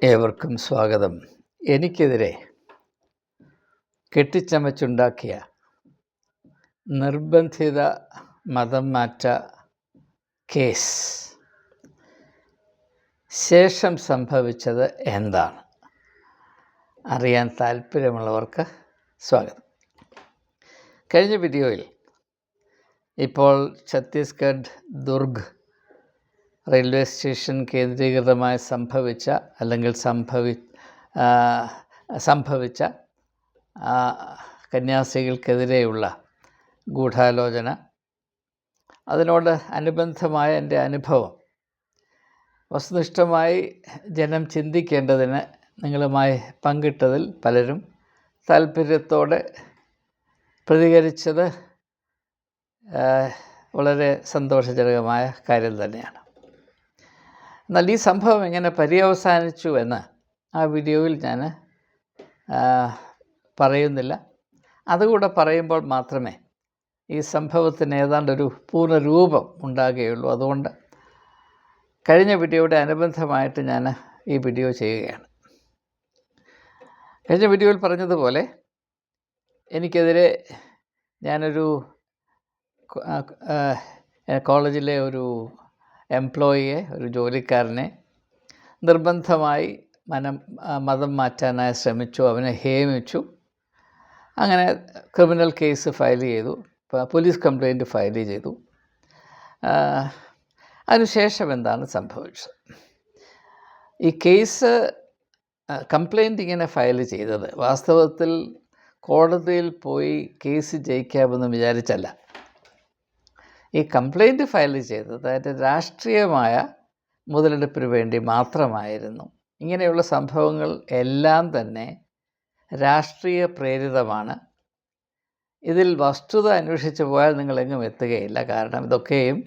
ഏവർക്കും സ്വാഗതം. എനിക്കെതിരെ കെട്ടിച്ചമച്ചുണ്ടാക്കിയ നിർബന്ധിത മതം മാറ്റ കേസ്. ശേഷം സംഭവിച്ചത് എന്താണ്? അറിയാൻ താല്പര്യമുള്ളവർക്ക് സ്വാഗതം. കഴിഞ്ഞ വീഡിയോയിൽ ഇപ്പോൾ ഛത്തീസ്ഗഡ് ദുർഗ് റെയിൽവേ സ്റ്റേഷൻ കേന്ദ്രീകൃതമായി സംഭവിച്ച അല്ലെങ്കിൽ സംഭവി സംഭവിച്ച കന്യാസികൾക്കെതിരെയുള്ള ഗൂഢാലോചന. അതിനോട് അനുബന്ധമായ എന്റെ അനുഭവം. വസ്തുനിഷ്ഠമായി ജനം ചിന്തിക്കേണ്ടതിന് നിങ്ങളുമായി പങ്കിട്ടതിൽ പലരും താല്പര്യത്തോടെ പ്രതികരിച്ചത് വളരെ സന്തോഷജനകമായ കാര്യം തന്നെയാണ്. എന്നാൽ ഈ സംഭവം എങ്ങനെ പര്യവസാനിച്ചു എന്ന് ആ വീഡിയോയിൽ ഞാൻ പറയുന്നില്ല. അതുകൂടെ പറയുമ്പോൾ മാത്രമേ ഈ സംഭവത്തിന് ഏതാണ്ടൊരു പൂർണരൂപം ഉണ്ടാകുകയുള്ളൂ. അതുകൊണ്ട് കഴിഞ്ഞ വീഡിയോയുടെ അനുബന്ധമായിട്ട് ഞാൻ ഈ വീഡിയോ ചെയ്യുകയാണ്. കഴിഞ്ഞ വീഡിയോയിൽ പറഞ്ഞതുപോലെ എനിക്കെതിരെ ഞാനൊരു കോളേജിലെ ഒരു എംപ്ലോയിയെ ഒരു ജോലിക്കാരനെ നിർബന്ധമായി മനം മതം മാറ്റാനായി ശ്രമിച്ചു അവനെ ഹേമിച്ചു. അങ്ങനെ ക്രിമിനൽ കേസ് ഫയൽ ചെയ്തു പോലീസ് കംപ്ലയിന്റ് ഫയൽ ചെയ്തു. അതിനുശേഷം എന്താണ് സംഭവിച്ചത്? ഈ കേസ് കംപ്ലയിന്റ് ഇങ്ങനെ ഫയൽ ചെയ്തത് വാസ്തവത്തിൽ കോടതിയിൽ പോയി കേസ് ജയിക്കാമെന്ന് വിചാരിച്ചല്ല. ഈ കംപ്ലയിന്റ് ഫയൽ ചെയ്തത് അതിന്റെ രാഷ്ട്രീയമായ മുതലെടുപ്പിന് വേണ്ടി മാത്രമായിരുന്നു. ഇങ്ങനെയുള്ള സംഭവങ്ങൾ എല്ലാം തന്നെ രാഷ്ട്രീയ പ്രേരിതമാണ്. ഇതിൽ വസ്തുത അന്വേഷിച്ചു പോയാൽ നിങ്ങളെങ്ങും എത്തുകയില്ല. കാരണം ഇതൊക്കെയും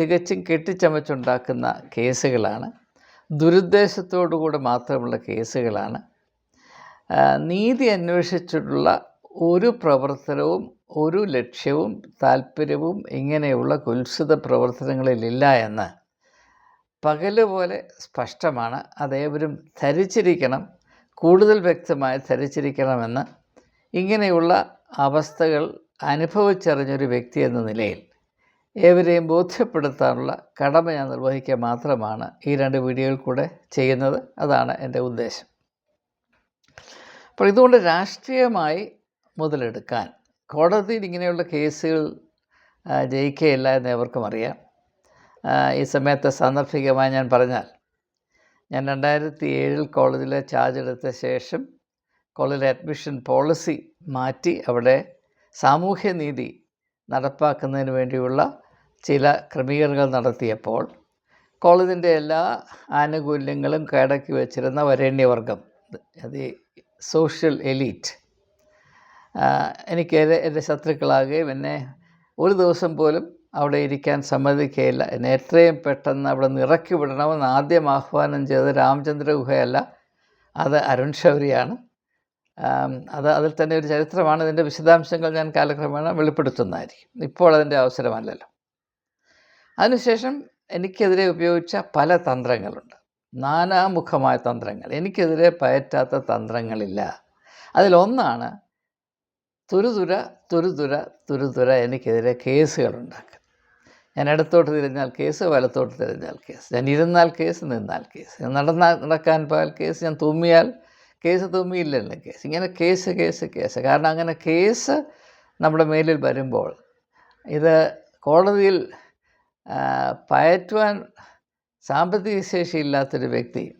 തികച്ചും കെട്ടിച്ചമച്ചുണ്ടാക്കുന്ന കേസുകളാണ്. ദുരുദ്ദേശത്തോടുകൂടെ മാത്രമുള്ള കേസുകളാണ്. നീതി അന്വേഷിച്ചിട്ടുള്ള ഒരു പ്രവർത്തനവും ഒരു ലക്ഷ്യവും താല്പര്യവും ഇങ്ങനെയുള്ള കുൽസിത പ്രവർത്തനങ്ങളിലില്ല എന്ന്. പകൽ പോലെ സ്പഷ്ടമാണ്. അതേവരും ധരിച്ചിരിക്കണം കൂടുതൽ വ്യക്തമായി ധരിച്ചിരിക്കണമെന്ന് ഇങ്ങനെയുള്ള അവസ്ഥകൾ അനുഭവിച്ചറിഞ്ഞൊരു വ്യക്തി എന്ന നിലയിൽ ഏവരെയും ബോധ്യപ്പെടുത്താനുള്ള കടമ ഞാൻ നിർവഹിക്കുക മാത്രമാണ് ഈ രണ്ട് വീഡിയോയിൽ കൂടെ ചെയ്യുന്നത്. അതാണ് എന്റെ ഉദ്ദേശം. അപ്പോൾ ഇതുകൊണ്ട് രാഷ്ട്രീയമായി മുതലെടുക്കാൻ കോടതിയിൽ ഇങ്ങനെയുള്ള കേസുകൾ ജയിക്കുകയില്ല എന്ന് ഏവർക്കും അറിയാം. ഈ സമയത്ത് സാന്ദർഭികമായി ഞാൻ പറഞ്ഞാൽ ഞാൻ രണ്ടായിരത്തി ഏഴിൽ കോളേജിലെ ചാർജ് എടുത്ത ശേഷം കോളേജിലെ അഡ്മിഷൻ പോളിസി മാറ്റി അവിടെ സാമൂഹ്യനീതി നടപ്പാക്കുന്നതിന് വേണ്ടിയുള്ള ചില ക്രമീകരണങ്ങൾ നടത്തിയപ്പോൾ കോളേജിന്റെ എല്ലാ ആനുകൂല്യങ്ങളും കേടക്കി വച്ചിരുന്ന വരേണ്യവർഗം അത് സോഷ്യൽ എലീറ്റ് എനിക്ക് എന്റെ- ശത്രുക്കളാകുകയും എന്നെ ഒരു ദിവസം പോലും അവിടെ ഇരിക്കാൻ സമ്മതിക്കുകയില്ല. എന്നെ എത്രയും പെട്ടെന്ന് അവിടെ നിന്ന് ഇറക്കി വിടണമെന്ന് ആദ്യം ആഹ്വാനം ചെയ്തത് രാമചന്ദ്ര ഗുഹയല്ല. അത് അരുൺ ശൗരിയാണ്. അത് അതിൽ തന്നെ ഒരു ചരിത്രമാണ്. ഇതിന്റെ വിശദാംശങ്ങൾ ഞാൻ കാലക്രമേണ വെളിപ്പെടുത്തുന്നതായിരിക്കും. ഇപ്പോൾ അതിന്റെ അവസരമല്ലല്ലോ. അതിനുശേഷം എനിക്കെതിരെ ഉപയോഗിച്ച പല തന്ത്രങ്ങളുണ്ട്. നാനാമുഖമായ തന്ത്രങ്ങൾ. എനിക്കെതിരെ പയറ്റാത്ത തന്ത്രങ്ങളില്ല. അതിലൊന്നാണ് തുരുതുര തുരുതുര തുരുതുര എനിക്കെതിരെ കേസുകളുണ്ടാക്കുക ഞാൻ ഇടത്തോട്ട് തിരിഞ്ഞാൽ കേസ് വലത്തോട്ട് തിരിഞ്ഞാൽ കേസ്. ഞാൻ ഇരുന്നാൽ കേസ് നിന്നാൽ കേസ്. ഞാൻ നടന്നാൽ നടക്കാൻ പോയാൽ കേസ്. ഞാൻ തുമ്മിയാൽ കേസ് തുമ്മിയില്ലല്ലോ കേസ്. ഇങ്ങനെ കേസ് കേസ് കേസ്. കാരണം അങ്ങനെ കേസ് നമ്മുടെ മേലിൽ വരുമ്പോൾ ഇത് കോടതിയിൽ പയറ്റുവാൻ സാമ്പത്തിക ശേഷിയില്ലാത്തൊരു വ്യക്തി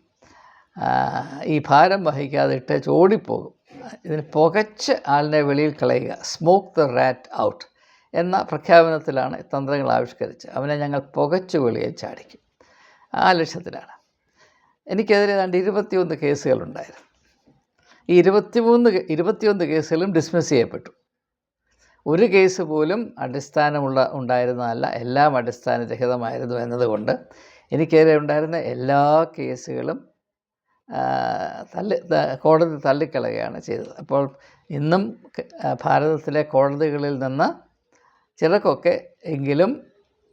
ഈ ഭാരം വഹിക്കാതെ ഇട്ട് ഓടിപ്പോകും. ഇതിന് പുകച്ച് ആളിനെ വെളിയിൽ കളയുക. സ്മോക്ക് ദ റാറ്റ് ഔട്ട് എന്ന പ്രഖ്യാപനത്തിലാണ് തന്ത്രങ്ങൾ ആവിഷ്കരിച്ച് അവനെ ഞങ്ങൾ പുകച്ചു വെളിയിൽ ചാടിക്കും. ആ ലക്ഷ്യത്തിലാണ്. എനിക്കെതിരെ രണ്ട് ഇരുപത്തിയൊന്ന് കേസുകളുണ്ടായിരുന്നു. ഈ ഇരുപത്തിമൂന്ന് ഇരുപത്തിയൊന്ന് കേസുകളും ഡിസ്മിസ് ചെയ്യപ്പെട്ടു. ഒരു കേസ് പോലും അടിസ്ഥാനമുള്ള ഉണ്ടായിരുന്നതല്ല എല്ലാം അടിസ്ഥാനരഹിതമായിരുന്നു എന്നതുകൊണ്ട് എനിക്കെതിരെ ഉണ്ടായിരുന്ന എല്ലാ കേസുകളും തള്ളി കോടതി തള്ളിക്കളയുകയാണ് ചെയ്തത്. അപ്പോൾ ഇന്നും ഭാരതത്തിലെ കോടതികളിൽ നിന്ന് ചിലർക്കൊക്കെ എങ്കിലും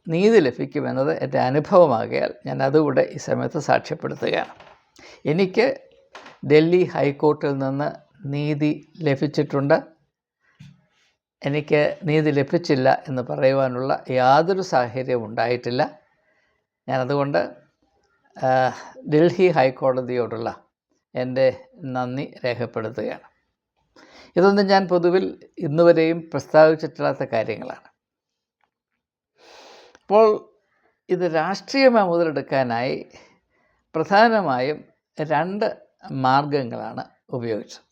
നീതി ലഭിക്കുമെന്നത് എന്റെ അനുഭവമാകിയാൽ ഞാൻ അതുകൂടെ ഈ സമയത്ത് സാക്ഷ്യപ്പെടുത്തുകയാണ്. എനിക്ക് ഡൽഹി ഹൈക്കോർട്ടിൽ നിന്ന് നീതി ലഭിച്ചിട്ടുണ്ട്. എനിക്ക് നീതി ലഭിച്ചില്ല എന്ന് പറയുവാനുള്ള യാതൊരു സാഹചര്യവും ഉണ്ടായിട്ടില്ല. ഞാനതുകൊണ്ട് ഡൽഹി ഹൈക്കോടതിയോടുള്ള എന്റെ നന്ദി രേഖപ്പെടുത്തുകയാണ്. ഇതൊന്നും ഞാൻ പൊതുവിൽ ഇന്നുവരെയും പ്രസ്താവിച്ചിട്ടില്ലാത്ത കാര്യങ്ങളാണ്. അപ്പോൾ ഇത് രാഷ്ട്രീയമായി മുതലെടുക്കാനായി പ്രധാനമായും രണ്ട് മാർഗങ്ങളാണ് ഉപയോഗിച്ചത്.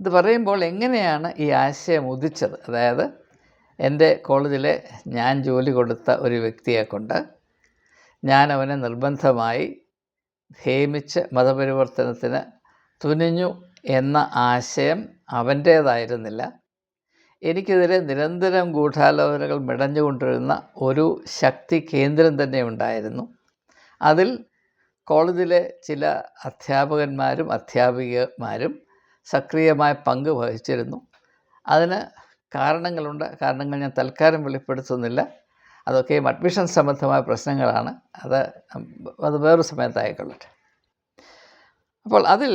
ഇത് പറയുമ്പോൾ എങ്ങനെയാണ് ഈ ആശയം ഉദിച്ചത്? അതായത് എന്റെ കോളേജിലെ ഞാൻ ജോലി കൊടുത്ത ഒരു വ്യക്തിയെ കൊണ്ട് ഞാൻ അവനെ നിർബന്ധമായി ഹേമിച്ച് മതപരിവർത്തനത്തിന് തുനിഞ്ഞു എന്ന ആശയം അവന്റേതായിരുന്നില്ല. എനിക്കെതിരെ നിരന്തരം ഗൂഢാലോചനകൾ മിടഞ്ഞുകൊണ്ടിരുന്ന ഒരു ശക്തി കേന്ദ്രം തന്നെ ഉണ്ടായിരുന്നു. അതിൽ കോളേജിലെ ചില അധ്യാപകന്മാരും അധ്യാപികമാരും സക്രിയമായ പങ്ക് വഹിച്ചിരുന്നു. അതിന് കാരണങ്ങളുണ്ട്. കാരണങ്ങൾ ഞാൻ തൽക്കാലം വെളിപ്പെടുത്തുന്നില്ല. അതൊക്കെയും അഡ്മിഷൻ സംബന്ധമായ പ്രശ്നങ്ങളാണ്. അത് അത് വേറൊരു സമയത്തായിക്കൊള്ളട്ടെ. അപ്പോൾ അതിൽ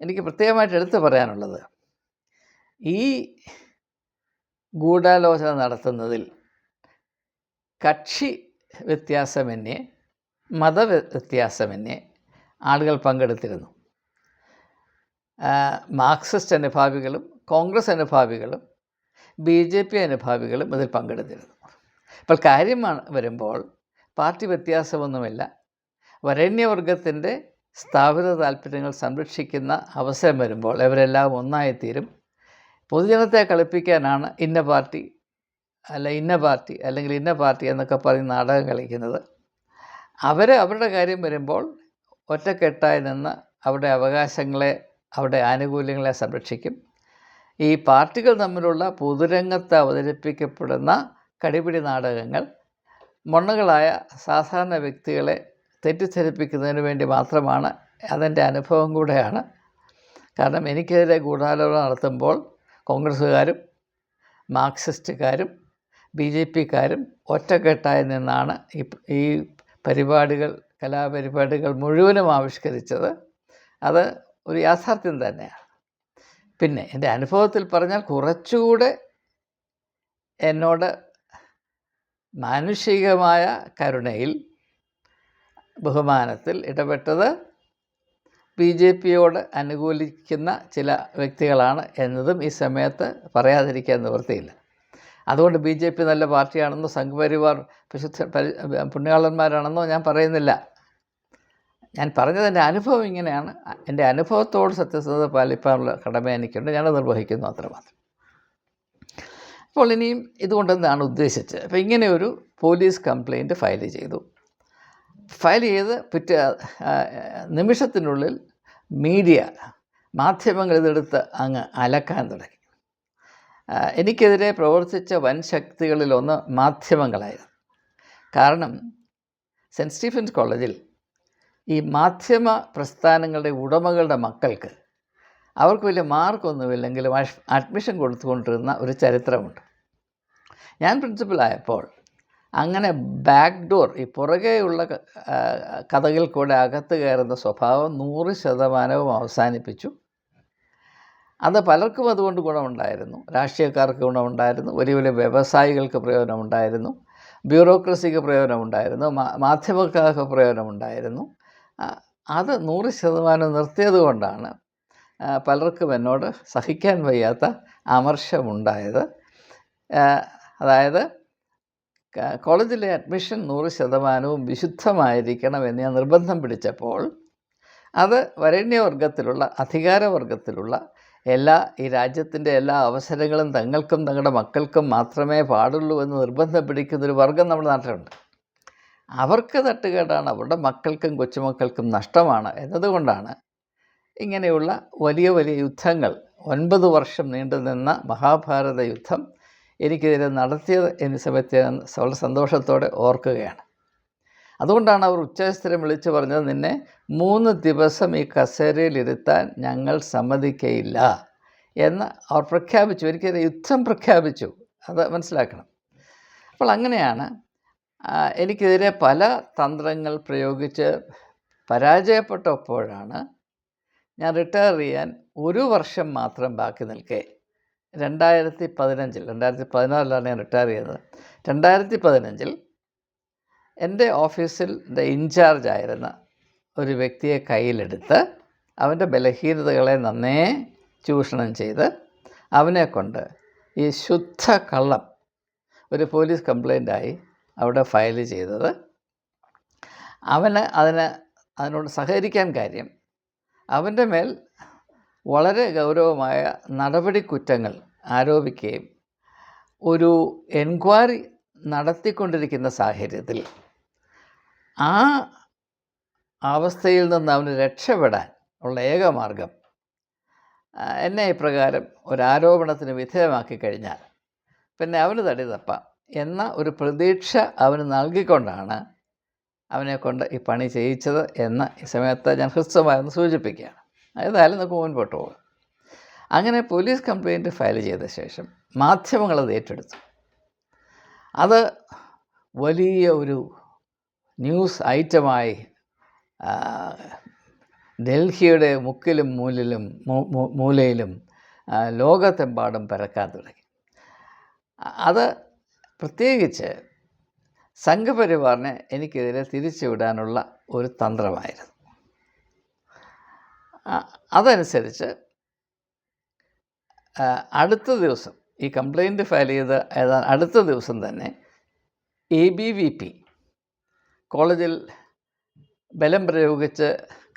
എനിക്ക് പ്രത്യേകമായിട്ട് എടുത്തു പറയാനുള്ളത്. ഈ ഗൂഢാലോചന നടത്തുന്നതിൽ കക്ഷി വ്യത്യാസമന്യേ എന്നെ ആളുകൾ പങ്കെടുത്തിരുന്നു. മാർക്സിസ്റ്റ് അനുഭാവികളും കോൺഗ്രസ് അനുഭാവികളും ബി ജെ പി അനുഭാവികളും ഇതിൽ പങ്കെടുത്തിരുന്നു. അപ്പോൾ കാര്യം വരുമ്പോൾ പാർട്ടി വ്യത്യാസമൊന്നുമില്ല. വരേണ്യവർഗത്തിന്റെ സ്ഥാപിത താല്പര്യങ്ങൾ സംരക്ഷിക്കുന്ന അവസരം വരുമ്പോൾ ഇവരെല്ലാം ഒന്നായിത്തീരും. പൊതുജനത്തെ കളിപ്പിക്കാനാണ് ഇന്ന പാർട്ടി അല്ല ഇന്ന പാർട്ടി അല്ലെങ്കിൽ ഇന്ന പാർട്ടി എന്നൊക്കെ പറഞ്ഞ് നാടകം കളിക്കുന്നത്. അവർ അവരുടെ കാര്യം വരുമ്പോൾ ഒറ്റക്കെട്ടായി നിന്ന് അവരുടെ അവകാശങ്ങളെ അവരുടെ ആനുകൂല്യങ്ങളെ സംരക്ഷിക്കും. ഈ പാർട്ടികൾ തമ്മിലുള്ള പൊതുരംഗത്ത് അവതരിപ്പിക്കപ്പെടുന്ന കടിപിടി നാടകങ്ങൾ മണ്ണുകളായ സാധാരണ വ്യക്തികളെ തെറ്റിദ്ധരിപ്പിക്കുന്നതിന് വേണ്ടി മാത്രമാണ് അതെന്റെ അനുഭവം കൂടെയാണ്. കാരണം എനിക്കെതിരെ ഗൂഢാലോചന നടത്തുമ്പോൾ കോൺഗ്രസ്സുകാരും മാർക്സിസ്റ്റുകാരും ബി ജെ പിക്കാരും ഒറ്റക്കെട്ടായി നിന്നാണ് ഈ ഈ പരിപാടികൾ കലാപരിപാടികൾ മുഴുവനും ആവിഷ്കരിച്ചത്. അത് ഒരു യാഥാർത്ഥ്യം തന്നെയാണ്. പിന്നെ എന്റെ അനുഭവത്തിൽ പറഞ്ഞാൽ കുറച്ചുകൂടെ എന്നോട് മാനുഷികമായ കരുണയിൽ ബഹുമാനത്തിൽ ഇടപെട്ടത് ബി ജെ പിയോട് അനുകൂലിക്കുന്ന ചില വ്യക്തികളാണ് എന്നതും ഈ സമയത്ത് പറയാതിരിക്കാൻ നിവൃത്തിയില്ല. അതുകൊണ്ട് ബി ജെ പി നല്ല പാർട്ടിയാണെന്നോ സംഘപരിവാർ വിശുദ്ധ പുണ്യാളന്മാരാണെന്നോ ഞാൻ പറയുന്നില്ല. ഞാൻ പറഞ്ഞത് എന്റെ അനുഭവം ഇങ്ങനെയാണ്. എന്റെ അനുഭവത്തോട് സത്യസന്ധത പാലിപ്പാനുള്ള കടമ എനിക്കുണ്ട്. ഞാനത് നിർവഹിക്കുന്നു അത്രമാത്രം. അപ്പോൾ ഇനിയും ഇതുകൊണ്ടെന്നാണ് ഉദ്ദേശിച്ചത്. അപ്പോൾ ഇങ്ങനെ ഒരു പോലീസ് കംപ്ലയിന്റ് ഫയൽ ചെയ്തു. ഫയൽ ചെയ്ത് പിറ്റേ നിമിഷത്തിനുള്ളിൽ മീഡിയ മാധ്യമങ്ങൾ ഇതെടുത്ത് അങ്ങ് അലക്കാൻ തുടങ്ങി. എനിക്കെതിരെ പ്രവർത്തിച്ച വൻ ശക്തികളിലൊന്ന് മാധ്യമങ്ങളായിരുന്നു. കാരണം സെന്റ് സ്റ്റീഫൻസ് കോളേജിൽ ഈ മാധ്യമ പ്രസ്ഥാനങ്ങളുടെ ഉടമകളുടെ മക്കൾക്ക് അവർക്ക് വലിയ മാർക്കൊന്നുമില്ലെങ്കിലും അഡ്മിഷൻ കൊടുത്തുകൊണ്ടിരുന്ന ഒരു ചരിത്രമുണ്ട്. ഞാൻ പ്രിൻസിപ്പലായപ്പോൾ അങ്ങനെ ബാക്ക് ഡോർ ഈ പുറകെയുള്ള കഥകൾ കൂടെ അകത്ത് കയറുന്ന സ്വഭാവം നൂറ് ശതമാനവും അവസാനിപ്പിച്ചു. അത് പലർക്കും അതുകൊണ്ട് ഗുണമുണ്ടായിരുന്നു. രാഷ്ട്രീയക്കാർക്ക് ഗുണമുണ്ടായിരുന്നു. വലിയ വലിയ വ്യവസായികൾക്ക് പ്രയോജനമുണ്ടായിരുന്നു. ബ്യൂറോക്രസിക്ക് പ്രയോജനമുണ്ടായിരുന്നു. മാധ്യമക്കാർക്ക് പ്രയോജനമുണ്ടായിരുന്നു. അത് നൂറ് ശതമാനം നിർത്തിയത് കൊണ്ടാണ് പലർക്കും എന്നോട് സഹിക്കാൻ വയ്യാത്ത അമർഷമുണ്ടായത് അതായത് കോളേജിലെ അഡ്മിഷൻ നൂറ് ശതമാനവും വിശുദ്ധമായിരിക്കണം എന്ന് ഞാൻ നിർബന്ധം പിടിച്ചപ്പോൾ അത് വരേണ്യവർഗത്തിലുള്ള അധികാരവർഗത്തിലുള്ള എല്ലാ ഈ രാജ്യത്തിന്റെ എല്ലാ അവസരങ്ങളും തങ്ങൾക്കും തങ്ങളുടെ മക്കൾക്കും മാത്രമേ പാടുള്ളൂ എന്ന് നിർബന്ധം പിടിക്കുന്നൊരു വർഗം നമ്മുടെ നാട്ടിലുണ്ട്. അവർക്ക് തട്ടുകേടാണ് അവരുടെ മക്കൾക്കും കൊച്ചുമക്കൾക്കും നഷ്ടമാണ് എന്നതുകൊണ്ടാണ് ഇങ്ങനെയുള്ള വലിയ വലിയ യുദ്ധങ്ങൾ ഒൻപത് വർഷം നീണ്ടുനിന്ന മഹാഭാരത യുദ്ധം എനിക്കെതിരെ നടത്തിയത് എന്ന സമയത്ത് ഞാൻ വളരെ സന്തോഷത്തോടെ ഓർക്കുകയാണ്. അതുകൊണ്ടാണ് അവർ ഉച്ചസ്ഥരം വിളിച്ചു പറഞ്ഞത് നിന്നെ മൂന്ന് ദിവസം ഈ കസേരയിലിരുത്താൻ ഞങ്ങൾ സമ്മതിക്കയില്ല എന്ന് അവർ പ്രഖ്യാപിച്ചു. എനിക്കെതിരെ യുദ്ധം പ്രഖ്യാപിച്ചു. അത് മനസ്സിലാക്കണം. അപ്പോൾ അങ്ങനെയാണ് എനിക്കെതിരെ പല തന്ത്രങ്ങൾ പ്രയോഗിച്ച് പരാജയപ്പെട്ടപ്പോഴാണ് ഞാൻ റിട്ടയർ ചെയ്യാൻ ഒരു വർഷം മാത്രം ബാക്കി നിൽക്കേ. രണ്ടായിരത്തി പതിനഞ്ചിൽ രണ്ടായിരത്തി പതിനാറിലാണ് ഞാൻ റിട്ടയർ ചെയ്യുന്നത് രണ്ടായിരത്തി പതിനഞ്ചിൽ എന്റെ ഓഫീസിൽ എന്റെ ഇൻചാർജ് ആയിരുന്ന ഒരു വ്യക്തിയെ കയ്യിലെടുത്ത് അവന്റെ ബലഹീനതകളെ നന്നേ ചൂഷണം ചെയ്ത് അവനെ കൊണ്ട് ഈ ശുദ്ധ കള്ളം ഒരു പോലീസ് കംപ്ലൈന്റായി അവിടെ ഫയൽ ചെയ്തത്. അവന് അതിന് അതിനോട് സഹകരിക്കാൻ കാര്യം അവന്റെ മേൽ വളരെ ഗൗരവമായ നടപടി കുറ്റങ്ങൾ ആരോപിക്കുകയും ഒരു എൻക്വയറി നടത്തിക്കൊണ്ടിരിക്കുന്ന സാഹചര്യത്തിൽ ആ അവസ്ഥയിൽ നിന്ന് അവന് രക്ഷപ്പെടാൻ ഉള്ള ഏക മാർഗം എന്നെ ഇപ്രകാരം ഒരാരോപണത്തിന് വിധേയമാക്കി കഴിഞ്ഞാൽ പിന്നെ അവന് തടി തപ്പാം എന്ന ഒരു പ്രതീക്ഷ അവന് നൽകിക്കൊണ്ടാണ് അവനെ കൊണ്ട് ഈ പണി ചെയ്യിച്ചത് എന്ന് ഈ സമയത്ത് ഞാൻ ഹൃസ്വമായൊന്ന് സൂചിപ്പിക്കുകയാണ്. ഏതായാലും നമുക്ക് മുൻപോട്ട് പോകാം. അങ്ങനെ പോലീസ് കംപ്ലയിന്റ് ഫയൽ ചെയ്ത ശേഷം മാധ്യമങ്ങളത് ഏറ്റെടുത്തു. അത് വലിയ ഒരു ന്യൂസ് ഐറ്റമായി ഡൽഹിയുടെ മുക്കിലും മൂലിലും മൂലയിലും ലോകത്തെമ്പാടും പരക്കാൻ തുടങ്ങി. അത് പ്രത്യേകിച്ച് സംഘപരിവാറിനെ എനിക്കെതിരെ തിരിച്ചുവിടാനുള്ള ഒരു തന്ത്രമായിരുന്നു. അതനുസരിച്ച് അടുത്ത ദിവസം ഈ കംപ്ലൈന്റ് ഫയൽ ചെയ്ത ഏതാ അടുത്ത ദിവസം തന്നെ എ ബി വി പി കോളേജിൽ ബലം പ്രയോഗിച്ച്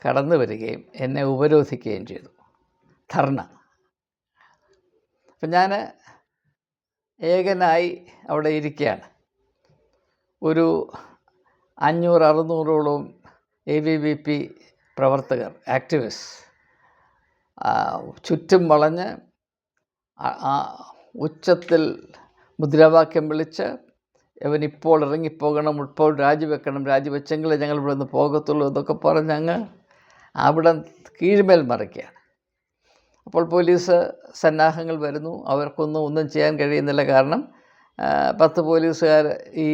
കടന്നു വരികയും എന്നെ ഉപരോധിക്കുകയും ചെയ്തു. ധർണ. അപ്പം ഞാൻ ഏകനായി അവിടെ ഇരിക്കുകയാണ്. ഒരു അഞ്ഞൂറ് അറുന്നൂറോളം എ വി വി പി പ്രവർത്തകർ ആക്ടിവിസ്റ്റ് ചുറ്റും വളഞ്ഞ് ഉച്ചത്തിൽ മുദ്രാവാക്യം വിളിച്ച് ഇവൻ ഇപ്പോൾ ഇറങ്ങിപ്പോകണം ഇപ്പോൾ രാജിവെക്കണം രാജിവെച്ചെങ്കിലേ ഞങ്ങൾ ഇവിടെ നിന്ന് പോകത്തുള്ളൂ എന്നൊക്കെ പറഞ്ഞ് അങ്ങ് അവിടെ കീഴ്മേൽ മറിക്കുകയാണ്. അപ്പോൾ പോലീസ് സന്നാഹങ്ങൾ വരുന്നു. അവർക്കൊന്നും ഒന്നും ചെയ്യാൻ കഴിയുന്നില്ല കാരണം പത്ത് പോലീസുകാർ ഈ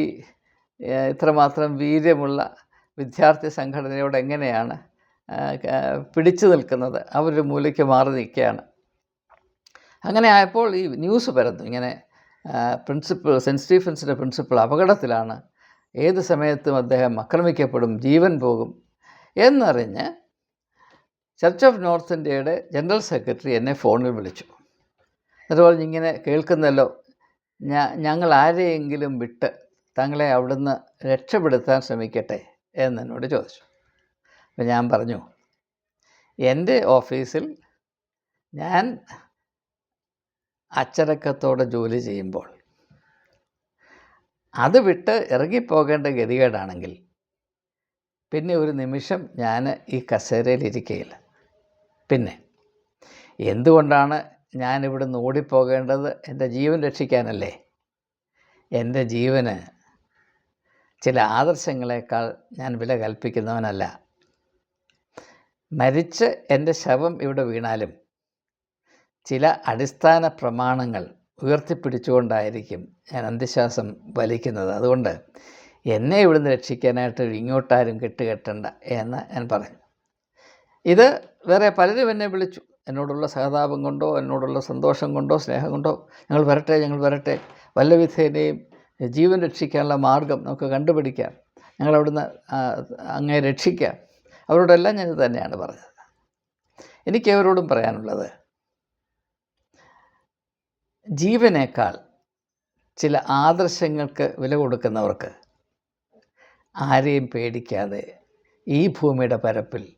ഇത്രമാത്രം വീര്യമുള്ള വിദ്യാർത്ഥി സംഘടനയോട് എങ്ങനെയാണ് പിടിച്ചു നിൽക്കുന്നത്? അവരൊരു മൂലയ്ക്ക് മാറി നിൽക്കുകയാണ്. അങ്ങനെ ആയപ്പോൾ ഈ ന്യൂസ് പരന്നു ഇങ്ങനെ പ്രിൻസിപ്പൽ സെന്റ് സ്റ്റീഫൻസിന്റെ പ്രിൻസിപ്പൽ അപകടത്തിലാണ്. ഏത് സമയത്തും അദ്ദേഹം ആക്രമിക്കപ്പെടും ജീവൻ പോകും എന്നറിഞ്ഞ് ചർച്ച് ഓഫ് നോർത്ത് ഇന്ത്യയുടെ ജനറൽ സെക്രട്ടറി എന്നെ ഫോണിൽ വിളിച്ചു. അതുപോലെ ഇങ്ങനെ കേൾക്കുന്നല്ലോ. ഞങ്ങൾ ആരെയെങ്കിലും വിട്ട് തങ്ങളെ അവിടുന്ന് രക്ഷപ്പെടുത്താൻ ശ്രമിക്കട്ടെ എന്നെന്നോട് ചോദിച്ചു. അപ്പം ഞാൻ പറഞ്ഞു എന്റെ ഓഫീസിൽ ഞാൻ അച്ചടക്കത്തോടെ ജോലി ചെയ്യുമ്പോൾ അത് വിട്ട് ഇറങ്ങിപ്പോകേണ്ട ഗതികേടാണെങ്കിൽ പിന്നെ ഒരു നിമിഷം ഞാൻ ഈ കസേരയിൽ ഇരിക്കുകയില്ല പിന്നെ എന്തുകൊണ്ടാണ് ഞാനിവിടുന്ന് ഓടിപ്പോകേണ്ടത്? എന്റെ ജീവൻ രക്ഷിക്കാനല്ലേ? എന്റെ ജീവന് ചില ആദർശങ്ങളെക്കാൾ ഞാൻ വില കൽപ്പിക്കുന്നവനല്ല. മരിച്ച് എന്റെ ശവം ഇവിടെ വീണാലും ചില അടിസ്ഥാന പ്രമാണങ്ങൾ ഉയർത്തിപ്പിടിച്ചുകൊണ്ടായിരിക്കും ഞാൻ അന്ത്യശ്വാസം വലിക്കുന്നത്. അതുകൊണ്ട് എന്നെ ഇവിടുന്ന് രക്ഷിക്കാനായിട്ട് ഇങ്ങോട്ടാരും കെട്ടുകെട്ടണ്ട എന്ന് ഞാൻ പറഞ്ഞു. ഇത് വേറെ പലരും എന്നെ വിളിച്ചു. എന്നോടുള്ള സഹതാപം കൊണ്ടോ എന്നോടുള്ള സന്തോഷം കൊണ്ടോ സ്നേഹം കൊണ്ടോ ഞങ്ങൾ വരട്ടെ ഞങ്ങൾ വരട്ടെ. വല്ല വിധേനയും ജീവൻ രക്ഷിക്കാനുള്ള മാർഗം നമുക്ക് കണ്ടുപിടിക്കാം. ഞങ്ങൾ അവിടുന്ന് അങ്ങേ രക്ഷിക്കാം. അവരോടെല്ലാം ഞാൻ തന്നെയാണ് പറഞ്ഞത്. എനിക്ക് അവരോടും പറയാനുള്ളത് ജീവനേക്കാൾ ചില ആദർശങ്ങൾക്ക് വില കൊടുക്കുന്നവർക്ക് ആരെയും പേടിക്കാതെ ഈ ഭൂമിയുടെ പരപ്പിൽ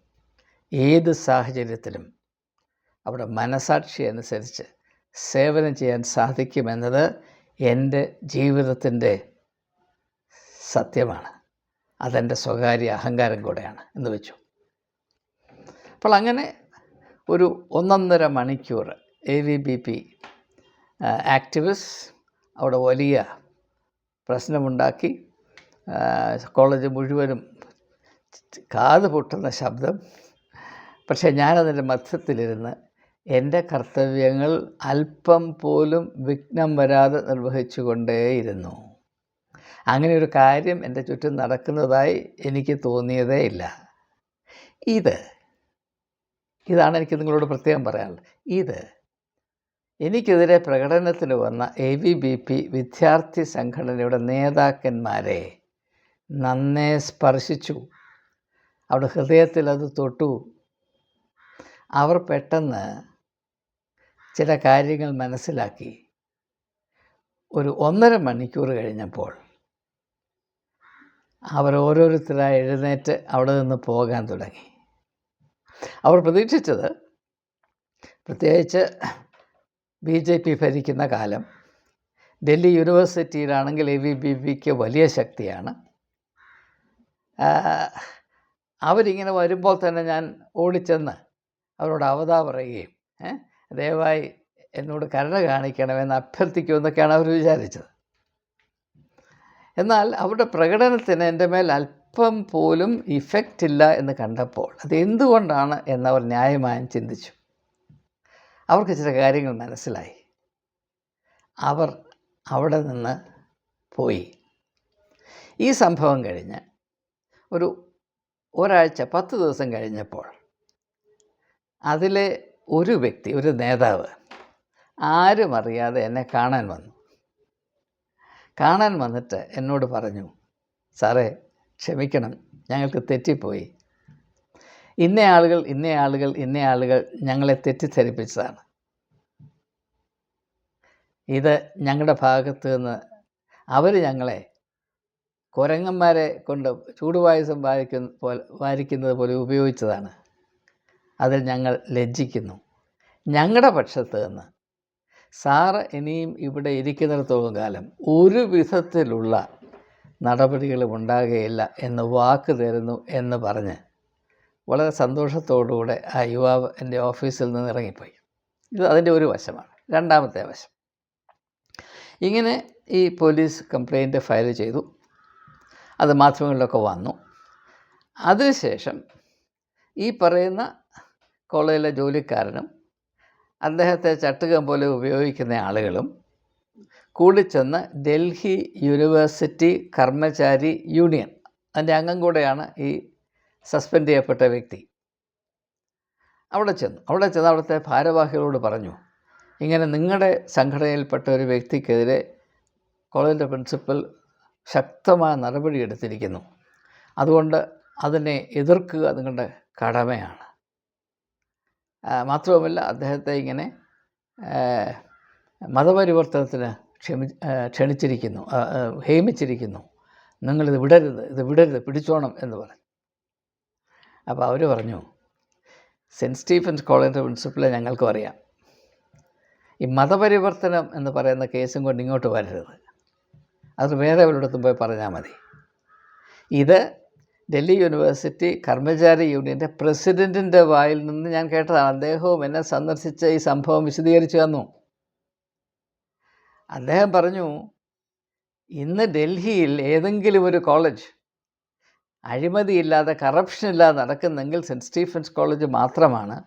ഏത് സാഹചര്യത്തിലും അവിടെ മനസാക്ഷി അനുസരിച്ച് സേവനം ചെയ്യാൻ സാധിക്കുമെന്നത് എന്റെ ജീവിതത്തിന്റെ സത്യമാണ്. അതെന്റെ സ്വകാര്യ അഹങ്കാരം കൂടെയാണ് എന്ന് വെച്ചു. അപ്പോൾ അങ്ങനെ ഒരു ഒന്നൊന്നര മണിക്കൂർ A B V P activist അവിടെ വലിയ പ്രശ്നമുണ്ടാക്കി. കോളേജ് മുഴുവനും കാത് പൊട്ടുന്ന ശബ്ദം. പക്ഷേ ഞാനതിന്റെ മധ്യത്തിലിരുന്ന് എന്റെ കർത്തവ്യങ്ങൾ അല്പം പോലും വിഘ്നം വരാതെ നിർവഹിച്ചു കൊണ്ടേയിരുന്നു അങ്ങനെ ഒരു കാര്യം എന്റെ ചുറ്റും നടക്കുന്നതായി എനിക്ക് തോന്നിയതേ ഇല്ല. ഇത് ഇതാണ് എനിക്ക് നിങ്ങളോട് പ്രത്യേകം പറയാനുള്ളത്. ഇത് എനിക്കെതിരെ പ്രകടനത്തിന് വന്ന എ വി ബി പി വിദ്യാർത്ഥി സംഘടനയുടെ നേതാക്കന്മാരെ നന്നേ സ്പർശിച്ചു. അവിടെ ഹൃദയത്തിൽ അത് തൊട്ടു. അവർ പെട്ടെന്ന് ചില കാര്യങ്ങൾ മനസ്സിലാക്കി. ഒരു ഒന്നര മണിക്കൂർ കഴിഞ്ഞപ്പോൾ അവർ ഓരോരുത്തരായി എഴുന്നേറ്റ് അവിടെ നിന്ന് പോകാൻ തുടങ്ങി. അവർ പ്രതീക്ഷിച്ചത് പ്രത്യേകിച്ച് ബി ജെ പി ഭരിക്കുന്ന കാലം ഡൽഹി യൂണിവേഴ്സിറ്റിയിലാണെങ്കിൽ എ വി ബി പിക്ക് വലിയ ശക്തിയാണ്. അവരിങ്ങനെ വരുമ്പോൾ തന്നെ ഞാൻ ഓടിച്ചെന്ന് അവരോട് അവതാ പറയുകയും ദയവായി എന്നോട് കരുണ കാണിക്കണമെന്ന് അഭ്യർത്ഥിക്കുമെന്നൊക്കെയാണ് അവർ വിചാരിച്ചത്. എന്നാൽ അവരുടെ പ്രകടനത്തിന് എന്റെ മേൽ അല്പം പോലും ഇഫക്റ്റ് ഇല്ല എന്ന് കണ്ടപ്പോൾ അത് എന്തുകൊണ്ടാണ് എന്നവർ ന്യായമായും ചിന്തിച്ചു. അവർക്ക് ചില കാര്യങ്ങൾ മനസ്സിലായി. അവർ അവിടെ നിന്ന് പോയി. ഈ സംഭവം കഴിഞ്ഞ് ഒരു ഒരാഴ്ച പത്ത് ദിവസം കഴിഞ്ഞപ്പോൾ അതിലെ ഒരു വ്യക്തി ഒരു നേതാവ് ആരും അറിയാതെ എന്നെ കാണാൻ വന്നു. കാണാൻ വന്നിട്ട് എന്നോട് പറഞ്ഞു സാറേ ക്ഷമിക്കണം ഞങ്ങൾക്ക് തെറ്റിപ്പോയി. ഇന്ന ആളുകൾ ഇന്ന ആളുകൾ ഇന്ന ആളുകൾ ഞങ്ങളെ തെറ്റിദ്ധരിപ്പിച്ചതാണ്. ഇത് ഞങ്ങളുടെ ഭാഗത്ത് നിന്ന് അവർ ഞങ്ങളെ കുരങ്ങന്മാരെ കൊണ്ട് ചൂടുപായസം വാരിക്കുന്ന പോലെ വാരിക്കുന്നത് പോലെ ഉപയോഗിച്ചതാണ്. അതിൽ ഞങ്ങൾ ലജ്ജിക്കുന്നു. ഞങ്ങളുടെ പക്ഷത്ത് നിന്ന് സാറ് ഇനിയും ഇവിടെ ഇരിക്കുന്നിടത്തോളം കാലം ഒരു വിധത്തിലുള്ള നടപടികളും ഉണ്ടാകുകയില്ല എന്ന് വാക്ക് തരുന്നു എന്ന് പറഞ്ഞ് വളരെ സന്തോഷത്തോടുകൂടെ ആ യുവാവ് എന്റെ ഓഫീസിൽ നിന്ന് ഇറങ്ങിപ്പോയി. ഇത് അതിന്റെ ഒരു വശമാണ്. രണ്ടാമത്തെ വശം. ഇങ്ങനെ ഈ പോലീസ് കംപ്ലയിന്റ് ഫയൽ ചെയ്തു. അത് മാധ്യമങ്ങളിലൊക്കെ വന്നു. അതിനുശേഷം ഈ പറയുന്ന കോളേജിലെ ജോലിക്കാരനും അദ്ദേഹത്തെ ചട്ടുകം പോലെ ഉപയോഗിക്കുന്ന ആളുകളും കൂടിച്ചെന്ന് ഡൽഹി യൂണിവേഴ്സിറ്റി കർമ്മചാരി യൂണിയൻ അതിന്റെ അംഗം കൂടെയാണ് ഈ സസ്പെൻഡ് ചെയ്യപ്പെട്ട വ്യക്തി. അവിടെ ചെന്നു. അവിടെ ചെന്ന് അവിടുത്തെ ഭാരവാഹികളോട് പറഞ്ഞു ഇങ്ങനെ നിങ്ങളുടെ സംഘടനയിൽപ്പെട്ട ഒരു വ്യക്തിക്കെതിരെ കോളേജിന്റെ പ്രിൻസിപ്പൽ ശക്തമായ നടപടി എടുത്തിരിക്കുന്നു. അതുകൊണ്ട് അതിനെ എതിർക്കുക നിങ്ങളുടെ കടമയാണ്. മാത്രവുമല്ല അദ്ദേഹത്തെ ഇങ്ങനെ മതപരിവർത്തനത്തിന് ക്ഷമി ക്ഷണിച്ചിരിക്കുന്നു ഹേമിച്ചിരിക്കുന്നു. നിങ്ങളിത് വിടരുത് ഇത് വിടരുത് പിടിച്ചോണം എന്ന് പറഞ്ഞു. അപ്പോൾ അവർ പറഞ്ഞു സെന്റ് സ്റ്റീഫൻസ് കോളേജിന്റെ പ്രിൻസിപ്പളെ ഞങ്ങൾക്കും അറിയാം. ഈ മതപരിവർത്തനം എന്ന് പറയുന്ന കേസും കൊണ്ട് ഇങ്ങോട്ട് വരരുത്. അത് വേറെ എവിടെടുത്തും പോയി പറഞ്ഞാൽ മതി. ഇത് ഡൽഹി യൂണിവേഴ്സിറ്റി കർമ്മചാരി യൂണിയന്റെ പ്രസിഡന്റിന്റെ വായിൽ നിന്ന് ഞാൻ കേട്ടതാണ്. അദ്ദേഹവും എന്നെ സന്ദർശിച്ച ഈ സംഭവം വിശദീകരിച്ചു തന്നു. അദ്ദേഹം പറഞ്ഞു ഇന്ന് ഡൽഹിയിൽ ഏതെങ്കിലും ഒരു കോളേജ് അഴിമതിയില്ലാതെ കറപ്ഷനില്ലാതെ നടക്കുന്നെങ്കിൽ സെന്റ് സ്റ്റീഫൻസ് കോളേജ് മാത്രമാണ്.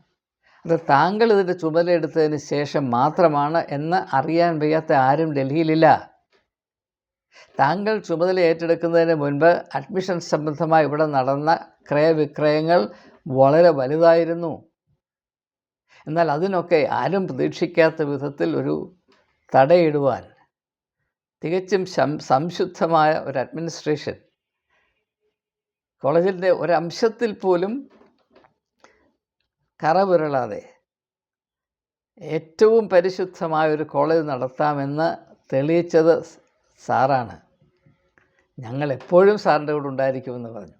അത് താങ്കൾ ഇതിന്റെ ചുമതലയെടുത്തതിന് ശേഷം മാത്രമാണ് എന്ന് അറിയാൻ വയ്യാത്ത ആരും ഡൽഹിയിലില്ല. താങ്കൾ ചുമതല ഏറ്റെടുക്കുന്നതിന് മുൻപ് അഡ്മിഷൻ സംബന്ധമായി ഇവിടെ നടന്ന ക്രയവിക്രയങ്ങൾ വളരെ വലുതായിരുന്നു. എന്നാൽ അതിനൊക്കെ ആരും പ്രതീക്ഷിക്കാത്ത വിധത്തിൽ ഒരു തടയിടുവാൻ തികച്ചും സംശുദ്ധമായ ഒരു അഡ്മിനിസ്ട്രേഷൻ. കോളേജിന്റെ ഒരംശത്തിൽ പോലും കറവിരളാതെ ഏറ്റവും പരിശുദ്ധമായ ഒരു കോളേജ് നടത്താമെന്ന് തെളിയിച്ചത് സാറാണ്. എപ്പോഴും സാറിന്റെ കൂടെ ഉണ്ടായിരിക്കുമെന്ന് പറഞ്ഞു.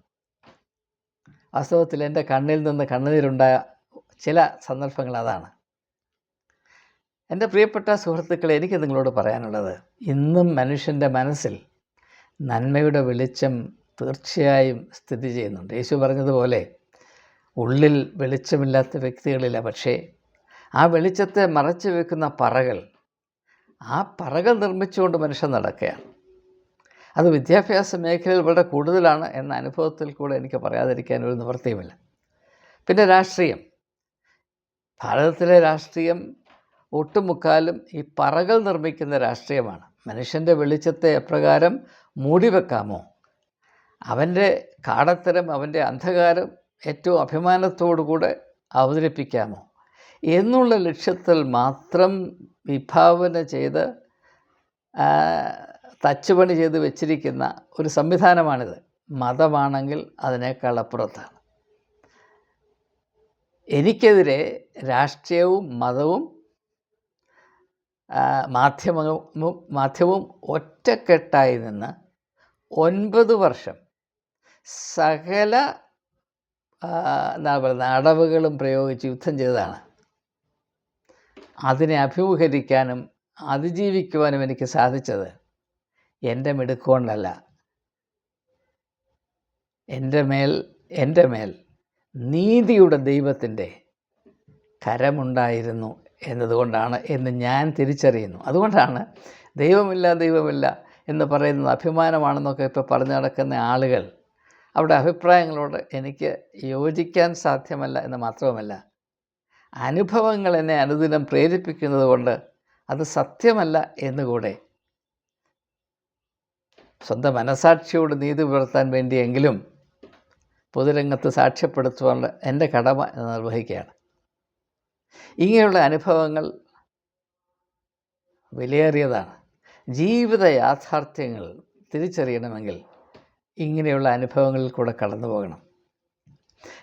വാസ്തവത്തിൽ എന്റെ കണ്ണിൽ നിന്ന് കണ്ണുനീരുണ്ടായ ചില സന്ദർഭങ്ങൾ അതാണ്. എന്റെ പ്രിയപ്പെട്ട സുഹൃത്തുക്കളെ എനിക്ക് നിങ്ങളോട് പറയാനുള്ളത് ഇന്നും മനുഷ്യന്റെ മനസ്സിൽ നന്മയുടെ വെളിച്ചം തീർച്ചയായും സ്ഥിതി ചെയ്യുന്നുണ്ട്. യേശു പറഞ്ഞതുപോലെ ഉള്ളിൽ വെളിച്ചമില്ലാത്ത വ്യക്തികളില്ല പക്ഷേ ആ വെളിച്ചത്തെ മറച്ചു വെക്കുന്ന പറകൾ ആ പറകൾ നിർമ്മിച്ചുകൊണ്ട് മനുഷ്യൻ നടക്കുകയാണ്. അത് വിദ്യാഭ്യാസ മേഖലയിൽ വളരെ കൂടുതലാണ് എന്ന അനുഭവത്തിൽ കൂടെ എനിക്ക് പറയാതിരിക്കാൻ ഒരു നിവൃത്തിയുമില്ല. പിന്നെ രാഷ്ട്രീയം. ഭാരതത്തിലെ രാഷ്ട്രീയം ഒട്ടുമുക്കാലും ഈ പറകൾ നിർമ്മിക്കുന്ന രാഷ്ട്രീയമാണ്. മനുഷ്യന്റെ വെളിച്ചത്തെ എപ്രകാരം മൂടിവെക്കാമോ അവന്റെ കാടത്തരം അവന്റെ അന്ധകാരം ഏറ്റവും അഭിമാനത്തോടു കൂടെ അവതരിപ്പിക്കാമോ? എന്നുള്ള ലക്ഷ്യത്തിൽ മാത്രം വിഭാവന ചെയ്ത് തച്ചുപണി ചെയ്ത് വെച്ചിരിക്കുന്ന ഒരു സംവിധാനമാണിത്. മതമാണെങ്കിൽ അതിനേക്കാൾ അപ്പുറത്താണ്. എനിക്കെതിരെ രാഷ്ട്രീയവും മതവും മാധ്യമവും മാധ്യമവും ഒറ്റക്കെട്ടായി നിന്ന് ഒൻപത് വർഷം സകല എന്താ പറയുക അടവുകളും പ്രയോഗിച്ച് യുദ്ധം ചെയ്തതാണ്. അതിനെ അഭിമുഖീകരിക്കാനും അതിജീവിക്കുവാനും എനിക്ക് സാധിച്ചത് എന്റെ മിടുക്കുകൊണ്ടല്ല. എന്റെ മേൽ എന്റെ മേൽ നീതിയുടെ ദൈവത്തിന്റെ കരമുണ്ടായിരുന്നു എന്നതുകൊണ്ടാണ് എന്ന് ഞാൻ തിരിച്ചറിയുന്നു. അതുകൊണ്ടാണ് ദൈവമില്ല ദൈവമില്ല എന്ന് പറയുന്നത് അഭിമാനമാണെന്നൊക്കെ ഇപ്പോൾ പറഞ്ഞു നടക്കുന്ന ആളുകൾ അവരുടെ അഭിപ്രായങ്ങളോട് എനിക്ക് യോജിക്കാൻ സാധ്യമല്ല എന്ന് മാത്രവുമല്ല അനുഭവങ്ങൾ എന്നെ അനുദിനം പ്രേരിപ്പിക്കുന്നത് കൊണ്ട് അത് സത്യമല്ല എന്നുകൂടെ. സ്വന്തം മനസാക്ഷിയോട് നീതി പുലർത്താൻ വേണ്ടിയെങ്കിലും പൊതുരംഗത്ത് സാക്ഷ്യപ്പെടുത്തുവാനുള്ള എന്റെ കടമ നിർവഹിക്കുകയാണ്. ഇങ്ങനെയുള്ള അനുഭവങ്ങൾ വിലയേറിയതാണ്. ജീവിത യാഥാർത്ഥ്യങ്ങൾ തിരിച്ചറിയണമെങ്കിൽ ഇങ്ങനെയുള്ള അനുഭവങ്ങളിൽ കൂടെ കടന്നു പോകണം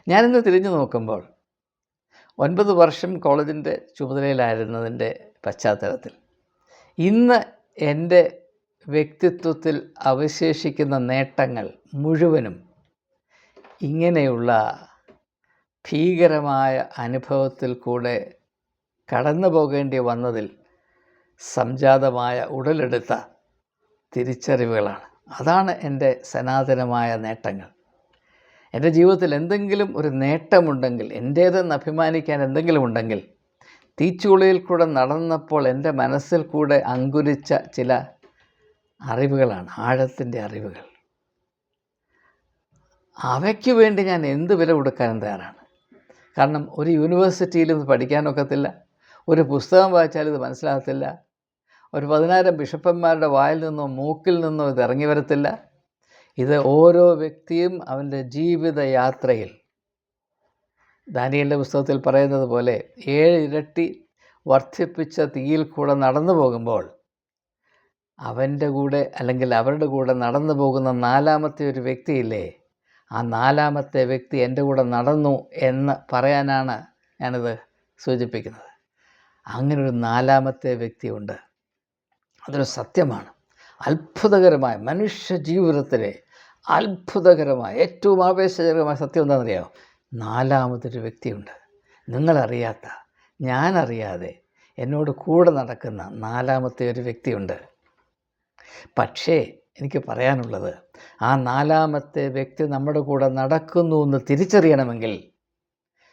ഞാനിന്ന് തിരിഞ്ഞു നോക്കുമ്പോൾ ഒൻപത് വർഷം കോളേജിന്റെ ചുമതലയിലായിരുന്നതിന്റെ പശ്ചാത്തലത്തിൽ. ഇന്ന് എന്റെ വ്യക്തിത്വത്തിൽ അവശേഷിക്കുന്ന നേട്ടങ്ങൾ മുഴുവനും ഇങ്ങനെയുള്ള ഭീകരമായ അനുഭവത്തിൽ കൂടെ കടന്നു പോകേണ്ടി വന്നതിൽ സംജാതമായ ഉടലെടുത്ത തിരിച്ചറിവുകളാണ്. അതാണ് എന്റെ സനാതനമായ നേട്ടങ്ങൾ. എന്റെ ജീവിതത്തിൽ എന്തെങ്കിലും ഒരു നേട്ടമുണ്ടെങ്കിൽ എന്റേതെന്ന് അഭിമാനിക്കാൻ എന്തെങ്കിലും ഉണ്ടെങ്കിൽ തീച്ചുളിയിൽ കൂടെ നടന്നപ്പോൾ എന്റെ മനസ്സിൽ കൂടെ അങ്കുരിച്ച ചില അറിവുകളാണ് ആഴത്തിന്റെ അറിവുകൾ. അവയ്ക്ക് വേണ്ടി ഞാൻ എന്ത് വില കൊടുക്കാനും തയ്യാറാണ്? കാരണം ഒരു യൂണിവേഴ്സിറ്റിയിലും ഇത് പഠിക്കാനൊക്കത്തില്ല ഒരു പുസ്തകം വായിച്ചാൽ ഇത് മനസ്സിലാകത്തില്ല ഒരു പതിനായിരം ബിഷപ്പന്മാരുടെ വായിൽ നിന്നോ മൂക്കിൽ നിന്നോ ഇത് ഇറങ്ങി വരത്തില്ല. ഇത് ഓരോ വ്യക്തിയും അവന്റെ ജീവിത യാത്രയിൽ ദാനിയലിന്റെ പുസ്തകത്തിൽ പറയുന്നത് പോലെ ഏഴ് ഇരട്ടി വർദ്ധിപ്പിച്ച തീയിൽ കൂടെ നടന്നു പോകുമ്പോൾ അവന്റെ കൂടെ അല്ലെങ്കിൽ അവരുടെ കൂടെ നടന്നു പോകുന്ന നാലാമത്തെ ഒരു വ്യക്തിയില്ലേ? ആ നാലാമത്തെ വ്യക്തി എന്റെ കൂടെ നടന്നു എന്ന് പറയാനാണ് ഞാനിത് സൂചിപ്പിക്കുന്നത്. അങ്ങനൊരു നാലാമത്തെ വ്യക്തിയുണ്ട്. അതൊരു സത്യമാണ്. അത്ഭുതകരമായ മനുഷ്യ ജീവിതത്തിലെ അത്ഭുതകരമായ ഏറ്റവും ആവേശകരമായ സത്യം എന്താണെന്നറിയാമോ നാലാമതൊരു വ്യക്തിയുണ്ട്. നിങ്ങളറിയാത്ത ഞാനറിയാതെ എന്നോട് കൂടെ നടക്കുന്ന നാലാമത്തെ ഒരു വ്യക്തിയുണ്ട്. പക്ഷേ എനിക്ക് പറയാനുള്ളത് ആ നാലാമത്തെ വ്യക്തി നമ്മുടെ കൂടെ നടക്കുന്നു എന്ന് തിരിച്ചറിയണമെങ്കിൽ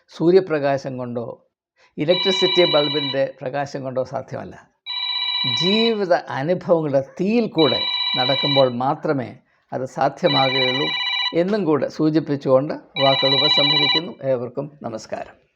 സൂര്യപ്രകാശം കൊണ്ടോ ഇലക്ട്രിസിറ്റി ബൾബിന്റെ പ്രകാശം കൊണ്ടോ സാധ്യമല്ല. ജീവിത അനുഭവങ്ങളുടെ തീയിൽ കൂടെ നടക്കുമ്പോൾ മാത്രമേ അത് സാധ്യമാകുകയുള്ളൂ എന്നും കൂടെ സൂചിപ്പിച്ചുകൊണ്ട് വാക്കുകൾ ഉപസംഹരിക്കുന്നു. ഏവർക്കും നമസ്കാരം.